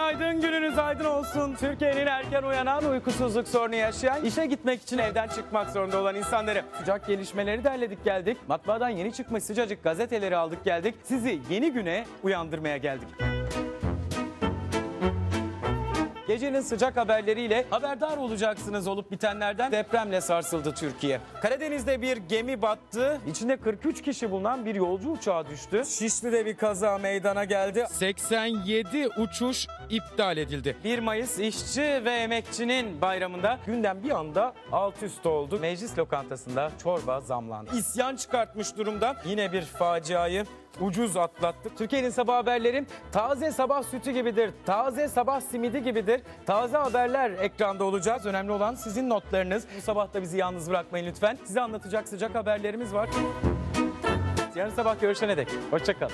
aydın olsun. Türkiye'nin erken uyanan, uykusuzluk sorunu yaşayan, işe gitmek için evden çıkmak zorunda olan insanları. Sıcak gelişmeleri derledik geldik. Matbaadan yeni çıkmış sıcacık gazeteleri aldık geldik. Sizi yeni güne uyandırmaya geldik. Gecenin sıcak haberleriyle haberdar olacaksınız olup bitenlerden. Depremle sarsıldı Türkiye. Karadeniz'de bir gemi battı. İçinde 43 kişi bulunan bir yolcu uçağı düştü. Şişli'de bir kaza meydana geldi. 87 uçuş iptal edildi. 1 Mayıs işçi ve emekçinin bayramında gündem bir anda alt üst oldu. Meclis lokantasında çorba zamlandı. İsyan çıkartmış durumda. Yine bir faciayı ucuz atlattık. Türkiye'nin sabah haberleri taze sabah sütü gibidir. Taze sabah simidi gibidir. Taze haberler ekranda olacağız. Önemli olan sizin notlarınız. Bu sabah da bizi yalnız bırakmayın lütfen. Size anlatacak sıcak haberlerimiz var. Yarın sabah görüşene dek. Hoşçakalın.